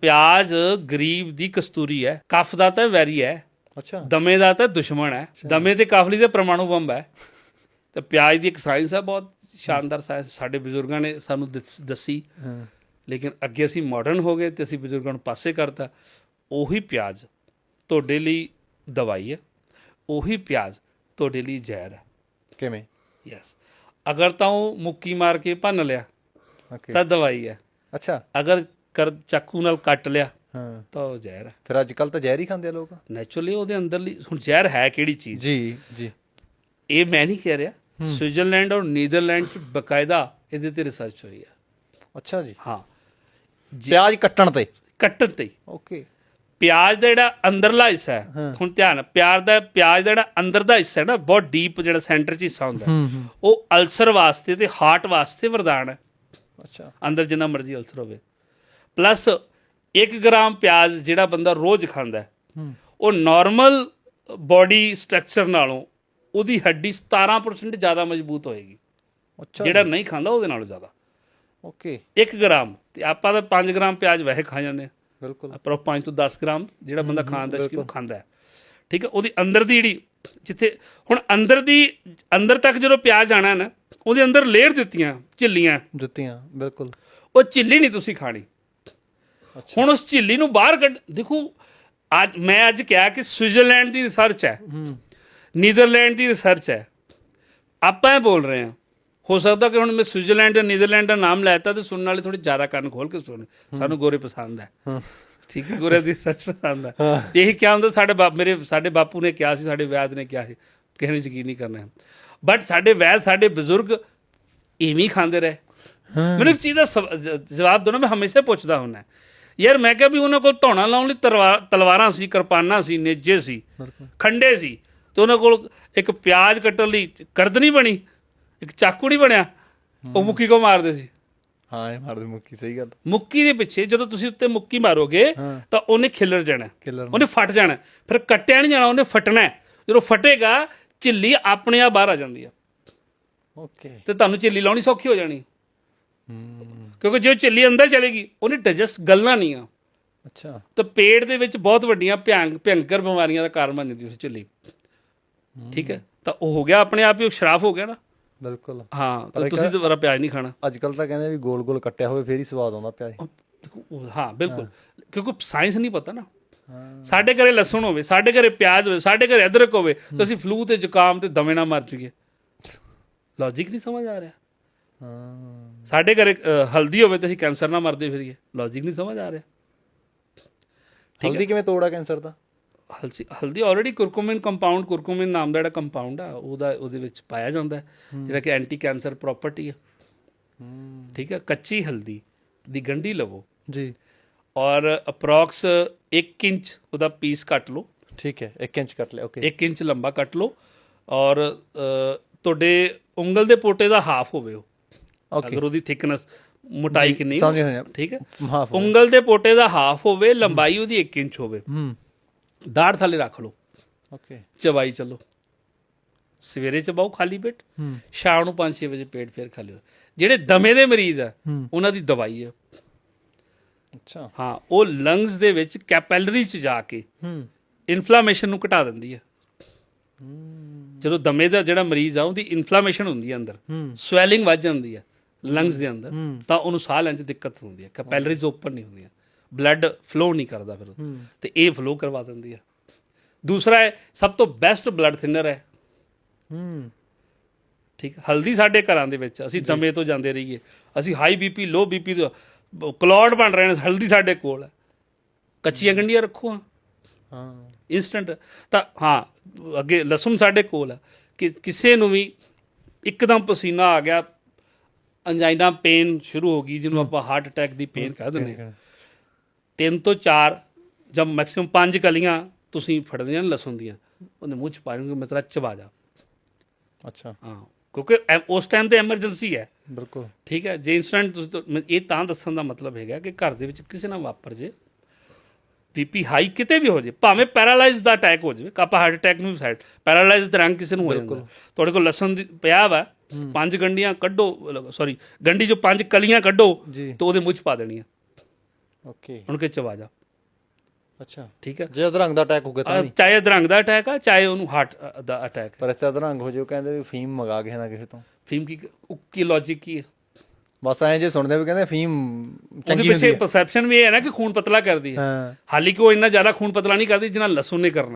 ਪਿਆਜ਼ ਗਰੀਬ ਦੀ ਕਸਤੂਰੀ ਹੈ ਕਫ ਦਾ ਤਾਂ ਵੈਰੀ ਹੈ ਅੱਛਾ। ਦਮੇ ਦਾ ਤਾਂ ਦੁਸ਼ਮਣ ਹੈ ਦਮੇ ਤੇ ਕਫ ਲਈ ਤਾਂ ਪ੍ਰਮਾਣੂ ਬੰਬ ਹੈ। ਤੇ ਪਿਆਜ਼ ਦੀ ਇੱਕ ਸਾਇੰਸ ਹੈ ਬਹੁਤ ਸ਼ਾਨਦਾਰ ਸਾਇੰਸ ਸਾਡੇ ਬਜ਼ੁਰਗਾਂ ਨੇ ਸਾਨੂੰ ਦੱਸ- ਲੇਕਿਨ ਅੱਗੇ ਅਸੀਂ ਮਾਡਰਨ ਹੋ ਗਏ ਤੇ ਅਸੀਂ ਬਜ਼ੁਰਗਾਂ ਨੂੰ ਪਾਸੇ ਕਰਤਾ। ਉਹੀ ਪਿਆਜ਼ ਤੁਹਾਡੇ ਲਈ ਦਵਾਈ ਹੈ ਉਹੀ ਪਿਆਜ਼ ਤੁਹਾਡੇ ਲਈ ਜ਼ਹਿਰ ਹੈ। ਕਿਵੇਂ? ਯੈਸ ਅਗਰ ਤਾਂ ਉਹ ਮੁੱਕੀ ਮਾਰ ਕੇ ਭੰਨ ਲਿਆ ਤਾਂ ਦਵਾਈ ਹੈ। ਅੱਛਾ। ਅਗਰ ਕਰ ਚਾਕੂ ਨਾਲ ਕੱਟ ਲਿਆ। ਹਾਂ। ਤਾਂ ਉਹ ਜ਼ਹਿਰ ਹੈ ਫਿਰ ਅੱਜ ਕੱਲ ਤਾਂ ਜ਼ਹਿਰ ਹੀ ਖਾਂਦੇ ਆ ਲੋਕ। ਨੈਚੁਰਲੀ ਉਹਦੇ ਅੰਦਰਲੀ ਹੁਣ ਜ਼ਹਿਰ ਹੈ ਕਿਹੜੀ ਚੀਜ਼? ਜੀ ਜੀ। ਇਹ ਮੈਂ ਨਹੀਂ ਕਹਿ ਰਿਹਾ। ਸਵਿਟਜ਼ਰਲੈਂਡ ਔਰ ਨੀਦਰਲੈਂਡ ਚ ਬਕਾਇਦਾ ਇਹਦੇ ਤੇ ਰਿਸਰਚ ਹੋਈ ਹੈ ਅੱਛਾ ਜੀ। ਹਾਂ। ਪਿਆਜ਼ ਕੱਟਣ ਤੇ। ਕੱਟਣ ਤੇ। ਓਕੇ। ਪਿਆਜ਼ ਦਾ ਜਿਹੜਾ ਅੰਦਰਲਾ ਹਿੱਸਾ ਹੈ। ਹੁਣ ਧਿਆਨ ਪਿਆਜ਼ ਦਾ ਪਿਆਜ਼ ਦਾ ਜਿਹੜਾ ਅੰਦਰ ਦਾ ਹਿੱਸਾ ਹੈ ਨਾ ਬਹੁਤ ਡੀਪ ਜਿਹੜਾ ਸੈਂਟਰ ਚ ਹਿੱਸਾ ਹੁੰਦਾ ਉਹ ਅਲਸਰ ਵਾਸਤੇ ਤੇ ਹਾਰਟ ਵਾਸਤੇ ਵਰਦਾਨ ਹੈ। ਅੱਛਾ। ਅੰਦਰ ਜਿੰਨਾ ਮਰਜ਼ੀ ਅਲਸਰ ਹੋਵੇ। ਪਲੱਸ 1 ਗ੍ਰਾਮ ਪਿਆਜ਼ ਜਿਹੜਾ ਬੰਦਾ ਰੋਜ਼ ਖਾਂਦਾ ਉਹ ਨਾਰਮਲ ਬਾਡੀ ਸਟਰਕਚਰ ਨਾਲੋਂ ਉਹਦੀ ਹੱਡੀ 17% ਜ਼ਿਆਦਾ ਮਜ਼ਬੂਤ ਹੋਏਗੀ। ਅੱਛਾ ਜਿਹੜਾ ਨਹੀਂ ਖਾਂਦਾ ਉਹਦੇ ਨਾਲੋਂ ਜ਼ਿਆਦਾ। ਓਕੇ। 1 ਗ੍ਰਾਮ ਤੇ ਆਪਾਂ ਤਾਂ 5 ਗ੍ਰਾਮ ਪਿਆਜ਼ ਵੈਸੇ ਖਾ ਜਾਂਦੇ ਆ ਬਿਲਕੁਲ। ਪਰ 5 ਤੋਂ 10 ਗ੍ਰਾਮ ਜਿਹੜਾ ਬੰਦਾ ਖਾਣ ਦਾ ਸ਼ੌਕੀਨ ਖਾਂਦਾ ਠੀਕ ਹੈ ਉਹਦੀ ਅੰਦਰ ਦੀ ਜਿਹੜੀ ਜਿੱਥੇ ਹੁਣ ਅੰਦਰ ਦੀ ਅੰਦਰ ਤੱਕ ਜਦੋਂ ਪਿਆਜ਼ ਆਣਾ ਨਾ ਉਹਦੇ ਅੰਦਰ ਲੇਅਰ ਦਿੱਤੀਆਂ ਝਿੱਲੀਆਂ। ਜੁੱਤੀਆਂ ਬਿਲਕੁਲ। ਉਹ ਝਿੱਲੀ ਨਹੀਂ ਤੁਸੀਂ ਖਾਣੀ। ਹੁਣ ਉਸ ਝਿੱਲੀ ਨੂੰ ਬਾਹਰ ਕੱਢ ਦੇਖੋ ਅੱਜ ਮੈਂ ਅੱਜ ਕਿਹਾ ਕਿ ਸਵਿਟਜ਼ਰਲੈਂਡ ਦੀ ਰਿਸਰਚ ਹੈ। ਨੀਦਰਲੈਂਡ ਦੀ ਰਿਸਰਚ ਹੈ। ਆਪਾਂ ਇਹ ਬੋਲ ਰਹੇ ਹਾਂ। ਹੋ ਸਕਦਾ ਕਿ ਹੁਣ ਮੈਂ ਸਵਿਟਜ਼ਰਲੈਂਡ ਜਾਂ ਨੀਦਰਲੈਂਡ ਦਾ ਨਾਮ ਲੈਤਾ ਤੇ ਸੁਣਨ ਵਾਲੇ ਥੋੜੇ ਜ਼ਿਆਦਾ ਕੰਨ ਖੋਲ ਕੇ ਸੁਣ ਸਾਨੂੰ ਗੋਰੇ ਪਸੰਦ ਹੈ। ਠੀਕ ਹੈ ਗੋਰੇ ਦੀ ਸੱਚ ਪਸੰਦ ਹੈ। ਤੇ ਇਹ ਕਿਹਾ ਹੁੰਦਾ ਸਾਡੇ ਬਾਪ ਮੇਰੇ ਸਾਡੇ ਬਾਪੂ ਨੇ ਕਿਹਾ ਸੀ ਸਾਡੇ ਵੈਦ ਨੇ ਕਿਹਾ ਸੀ। ਕਿਸੇ ਨੇ ਯਕੀਨ ਨਹੀਂ ਕਰਨਾ ਬਟ ਸਾਡੇ ਵੈਦ ਸਾਡੇ ਬਜ਼ੁਰਗ ਇਵੇਂ ਖਾਂਦੇ ਰਹੇ। ਮੈਨੂੰ ਇੱਕ ਚੀਜ਼ ਦਾ ਜਵਾਬ ਦੋ ਨਾ ਮੈਂ ਹਮੇਸ਼ਾ ਪੁੱਛਦਾ ਹੁੰਦਾ। ਯਾਰ ਮੈਂ ਕਿਹਾ ਵੀ ਉਹਨਾਂ ਕੋਲ ਧੌਣਾ ਲਾਉਣ ਲਈ ਤਲਵਾ- ਤਲਵਾਰਾਂ ਸੀ ਕਿਰਪਾਨਾਂ ਸੀ ਨੇਜੇ ਸੀ ਖੰਡੇ ਸੀ ਤੇ ਉਹਨਾਂ ਕੋਲ ਇੱਕ ਪਿਆਜ਼ ਕੱਟਣ ਲਈ ਕਰਦ ਨਹੀਂ ਬਣੀ ਇੱਕ ਚਾਕੂ ਨਹੀਂ ਬਣਿਆ ਉਹ ਮੁੱਕੀ ਕੋ ਮਾਰਦੇ ਸੀ? ਹਾਂ ਇਹ ਮਾਰਦੇ ਮੁੱਕੀ ਸਹੀ ਗੱਲ। ਮੁੱਕੀ ਦੇ ਪਿੱਛੇ ਜਦੋਂ ਤੁਸੀਂ ਉੱਤੇ ਮੁੱਕੀ ਮਾਰੋਗੇ। ਤਾਂ ਉਹਨੇ ਖਿਲਰ ਜਾਣਾ। ਉਹਨੇ ਫਟ ਜਾਣਾ। ਫਿਰ ਕੱਟਿਆ ਨਹੀਂ ਜਾਣਾ ਉਹਨੇ ਫਟਣਾ। ਜਦੋਂ ਫਟੇਗਾ ਝਿੱਲੀ ਆਪਣੇ ਆਪ ਬਾਹਰ ਆ ਜਾਂਦੀ ਹੈ ਓਕੇ। ਤੇ ਤੁਹਾਨੂੰ ਝਿੱਲੀ ਲਾਉਣੀ ਸੌਖੀ ਹੋ ਜਾਣੀ। ਕਿਉਂਕਿ ਜੇ ਝਿੱਲੀ ਅੰਦਰ ਚਲੇਗੀ ਉਹਨੇ ਡਾਈਜੈਸਟ ਗਲਣਾ ਨਹੀਂ ਆ। ਅੱਛਾ। ਤਾਂ ਪੇਟ ਦੇ ਵਿੱਚ ਬਹੁਤ ਵੱਡੀਆਂ ਭਿਆਨਕ ਭਿਅੰਕਰ ਬਿਮਾਰੀਆਂ ਦਾ ਕਾਰਨ ਬਣ ਜਾਂਦੀ ਉਸ ਝਿੱਲੀ। ਠੀਕ ਹੈ? ਤਾਂ ਉਹ ਹੋ ਗਿਆ ਆਪਣੇ ਆਪ ਹੀ ਉਹ ਸ਼ਰਾਫ ਹੋ ਗਿਆ ਨਾ। ਬਿਲਕੁਲ। ਹਾਂ ਤਾਂ ਤੁਸੀਂ ਦੁਬਾਰਾ ਪਿਆਜ਼ ਨਹੀਂ ਖਾਣਾ। ਅੱਜ ਕੱਲ ਤਾਂ ਕਹਿੰਦੇ ਵੀ ਗੋਲ ਗੋਲ ਕੱਟਿਆ ਹੋਵੇ ਫੇਰ ਹੀ ਸਵਾਦ ਆਉਂਦਾ ਪਿਆਜ਼। ਹਾਂ ਬਿਲਕੁਲ। ਕਿਉਂਕਿ ਸਾਇੰਸ ਨਹੀਂ ਪਤਾ ਨਾ। ਸਾਡੇ ਘਰੇ ਲਸਣ ਹੋਵੇ ਸਾਡੇ ਘਰੇ ਪਿਆਜ਼ ਹੋਵੇ ਸਾਡੇ ਘਰੇ ਅਦਰਕ ਹੋਵੇ ਤਾਂ ਅਸੀਂ ਫਲੂ ਤੇ ਜ਼ੁਕਾਮ ਤੇ ਦਮੇ ਨਾ ਮਰ ਜਾਈਏ। ਲੌਜੀਕ ਨਹੀਂ ਸਮਝ ਆ ਰਿਹਾ। ਹਾਂ ਸਾਡੇ ਘਰੇ ਅ, ਹਲਦੀ ਹੋਵੇ ਤਾਂ ਅਸੀਂ ਕੈਂਸਰ ਨਾਲ ਮਰਦੇ ਫਿਰੀਏ। ਲੌਜੀਕ ਨਹੀਂ ਸਮਝ ਆ ਰਿਹਾ। ਹਲਦੀ ਕਿਵੇਂ ਤੋੜਾ ਕੈਂਸਰ ਦਾ? ਹਲਦੀ ਹਲਦੀ ਆਲਰੇਡੀ ਕੁਰਕੁਮਿਨ ਕੰਪਾਊਂਡ ਕੁਰਕੁਮਿਨ ਨਾਮ ਦਾ ਜਿਹੜਾ ਕੰਪਾਊਂਡ ਆ ਉਹਦਾ ਉਹਦੇ ਵਿੱਚ ਪਾਇਆ ਜਾਂਦਾ ਹੈ, ਜਿਹੜਾ ਕਿ ਐਂਟੀ ਕੈਂਸਰ ਪ੍ਰਾਪਰਟੀ ਹੂੰ। ਠੀਕ ਹੈ। ਕੱਚੀ ਹਲਦੀ ਦੀ ਗੰਢੀ ਲਵੋ। ਜੀ। ਔਰ ਅਪਰੋਕਸ 1 ਇੰਚ ਉਹਦਾ ਪੀਸ ਕੱਟ ਲਓ। ਠੀਕ ਹੈ। 1 ਇੰਚ ਕੱਟ ਲਿਆ ਓਕੇ 1 ਇੰਚ ਲੰਬਾ ਕੱਟ ਲਓ। ਔਰ ਅ, ਤੁਹਾਡੇ ਉਂਗਲ ਦੇ ਪੋਟੇ ਦਾ ਹਾਫ ਹੋਵੇ ਉਹ। ਅਗਰ ਉਹਦੀ ਥਿਕਨੈਸ ਮੋਟਾਈ ਕਿੰਨੀ ਸਮਝ ਗਿਆ ਠੀਕ ਹੈ? ਉਂਗਲ ਦੇ ਪੋਟੇ ਦਾ ਹਾਫ ਹੋਵੇ ਲੰਬਾਈ ਉਹਦੀ 1 ਇੰਚ ਹੋਵੇ। ਹੂੰ। ਦਾੜ ਥੱਲੇ ਰੱਖ ਲਓ। ਓਕੇ ਚਬਾਈ ਚੱਲੋ। ਸਵੇਰੇ ਚਬਾਓ ਖਾਲੀ ਪੇਟ। ਹੂੰ। ਸ਼ਾਮ ਨੂੰ 5-6 ਵਜੇ ਪੇਟ ਫੇਰ ਖਾਲੀ। ਜਿਹੜੇ ਦਮੇ ਦੇ ਮਰੀਜ਼ ਆ ਉਹਨਾਂ ਦੀ ਦਵਾਈ ਹੈ ਅੱਛਾ। ਹਾਂ ਉਹ ਲੰਗਸ ਦੇ ਵਿੱਚ ਕੈਪੈਲਰੀ ਚ ਜਾ ਕੇ ਹੂੰ। ਇਨਫਲੇਮੇਸ਼ਨ ਨੂੰ ਘਟਾ ਦਿੰਦੀ ਹੈ ਹੂੰ। ਜਦੋਂ ਦਮੇ ਦਾ ਜਿਹੜਾ ਮਰੀਜ਼ ਆ ਉਹਦੀ ਇਨਫਲੇਮੇਸ਼ਨ ਹੁੰਦੀ ਹੈ ਅੰਦਰ। ਸਵੈਲਿੰਗ ਵੱਧ ਜਾਂਦੀ ਹੈ ਲੰਗਸ ਦੇ ਅੰਦਰ ਤਾਂ ਉਹਨੂੰ ਸਾਹ ਲੈਣ 'ਚ ਦਿੱਕਤ ਹੁੰਦੀ ਹੈ। ਕੈਪੈਲਰੀਜ਼ ਓਪਨ ਨਹੀਂ ਹੁੰਦੀਆਂ। ਬਲੱਡ ਫਲੋ ਨਹੀਂ ਕਰਦਾ ਫਿਰ ਤੇ ਇਹ ਫਲੋ ਕਰਵਾ ਦਿੰਦੀ ਹੈ। ਦੂਸਰਾ ਹੈ ਸਭ ਤੋਂ ਬੈਸਟ ਬਲੱਡ ਥਿਨਰ ਹੈ। ਹੂੰ। ਠੀਕ। ਹਲਦੀ ਸਾਡੇ ਘਰਾਂ ਦੇ ਵਿੱਚ ਅਸੀਂ ਦਮੇ ਤੋਂ ਜਾਂਦੇ ਰਹੀਏ। ਅਸੀਂ ਹਾਈ ਬੀਪੀ ਲੋ ਬੀਪੀ ਤੋਂ ਕਲੌਡ ਬਣ ਰਹੇ ਨੇ ਹਲਦੀ ਸਾਡੇ ਕੋਲ ਹੈ। ਕੱਚੀਆਂ ਗੰਢੀਆਂ ਰੱਖੋ ਹਾਂ। ਹਾਂ। ਇਨਸਟੈਂਟ ਤਾਂ ਹਾਂ ਅੱਗੇ ਲਸਣ ਸਾਡੇ ਕੋਲ ਹੈ। ਕਿ ਕਿਸੇ ਨੂੰ ਵੀ ਇੱਕਦਮ ਪਸੀਨਾ ਆ ਗਿਆ ਅੰਜਾਈਨਾ ਪੇਨ ਸ਼ੁਰੂ ਹੋ ਗਈ ਜਿਹਨੂੰ ਆਪਾਂ ਹਾਰਟ ਅਟੈਕ ਦੀ ਪੇਨ ਕਹਿ ਦਿੰਦੇ ਹਾਂ। ਤਿੰਨ ਤੋਂ ਚਾਰ ਜਾਂ ਮੈਕਸਿਮਮ ਪੰਜ ਕਲੀਆਂ ਤੁਸੀਂ ਫੜਦੀਆਂ ਨੇ ਲਸਣ ਦੀਆਂ। ਉਹਨੇ ਮੂੰਹ ਚ ਪਾਉਂਗੇ ਮਤਲਬ ਚਬਾ ਜਾ। ਅੱਛਾ। ਹਾਂ ਕਿਉਂਕਿ ਐ- ਉਸ ਟਾਈਮ ਤੇ ਐਮਰਜੈਂਸੀ ਹੈ। ਬਿਲਕੁਲ। ਠੀਕ ਹੈ ਜੇ ਇਨਸਟੈਂਟ ਤੁਸੀਂ ਤਾਂ- ਮੈਂ ਇਹ ਤਾਂ ਦੱਸਣ ਦਾ ਮਤਲਬ ਹੈਗਾ ਕਿ ਘਰ ਦੇ ਵਿੱਚ ਕਿਸੇ ਨਾਲ ਵਾਪਰ ਜੇ ਬੀਪੀ ਹਾਈ ਕਿਤੇ ਵੀ ਹੋ ਜੇ ਭਾਵੇਂ ਪੈਰਾਲਾਈਜ਼ ਦਾ ਅਟੈਕ ਹੋ ਜਾਵੇ ਆਪਾਂ ਹਾਰਟ ਅਟੈਕ ਨੂੰ ਸਾਈਡ ਪੈਰਾਲਾਈਜ਼ ਦਾ ਰੰਗ ਕਿਸੇ ਨੂੰ ਹੋ ਜਾਂਦਾ। ਤੁਹਾਡੇ ਕੋਲ ਲਸਣ ਦੀ ਪਿਆ ਵਾ ਪੰਜ ਗੰਡੀਆਂ ਕੱਢੋ ਸੌਰੀ ਗੰਡੀ ਚੋਂ ਪੰਜ ਕਲੀਆਂ ਕੱਢੋ ਤੇ ਉਹਦੇ ਮੂੰਹ ਚ ਪਾ ਦੇਣੀਆਂ। ਓਕੇ। ਉਹਨੂੰ ਕਿ ਚਵਾ ਜਾ। ਅੱਛਾ। ਠੀਕ ਹੈ। ਜੇ ਅਧਰੰਗ ਦਾ ਅਟੈਕ ਹੋ ਗਿਆ ਤਾਂ ਨਹੀਂ। ਚਾਹੇ ਅਧਰੰਗ ਦਾ ਅਟੈਕ ਆ ਚਾਹੇ ਉਹਨੂੰ ਹਾਰਟ ਦਾ ਅਟੈਕ ਪਰ ਇੱਥੇ ਅਧਰੰਗ ਹੋ ਜਾਓ ਕਹਿੰਦੇ ਵੀ ਫੀਮ ਮੰਗਾ ਕਿਸੇ ਨਾ ਕਿਸੇ ਤੋਂ। ਫੀਮ ਕੀ ਕੀ ਲੌਜੀਕ ਕੀ ਹੈ? ਬਸ ਐਂ ਜੇ ਸੁਣਦੇ ਵੀ ਕਹਿੰਦੇ ਫੀਮ ਉਹਦੇ ਚੰਗੀ ਪਿੱਛੇ ਹੁੰਦੀ ਹੈ। ਪਰਸੈਪਸ਼ਨ ਵੀ ਇਹ ਹੈ ਨਾ ਕਿ ਖੂਨ ਪਤਲਾ ਕਰਦੀ ਹੈ। ਹਾਂ। ਹਾਲਾਂਕਿ ਉਹ ਇੰਨਾ ਜ਼ਿਆਦਾ ਖੂਨ ਪਤਲਾ ਨਹੀਂ ਕਰਦੀ ਜਿੰਨਾ ਲਸਣ ਨੇ ਕਰਨਾ।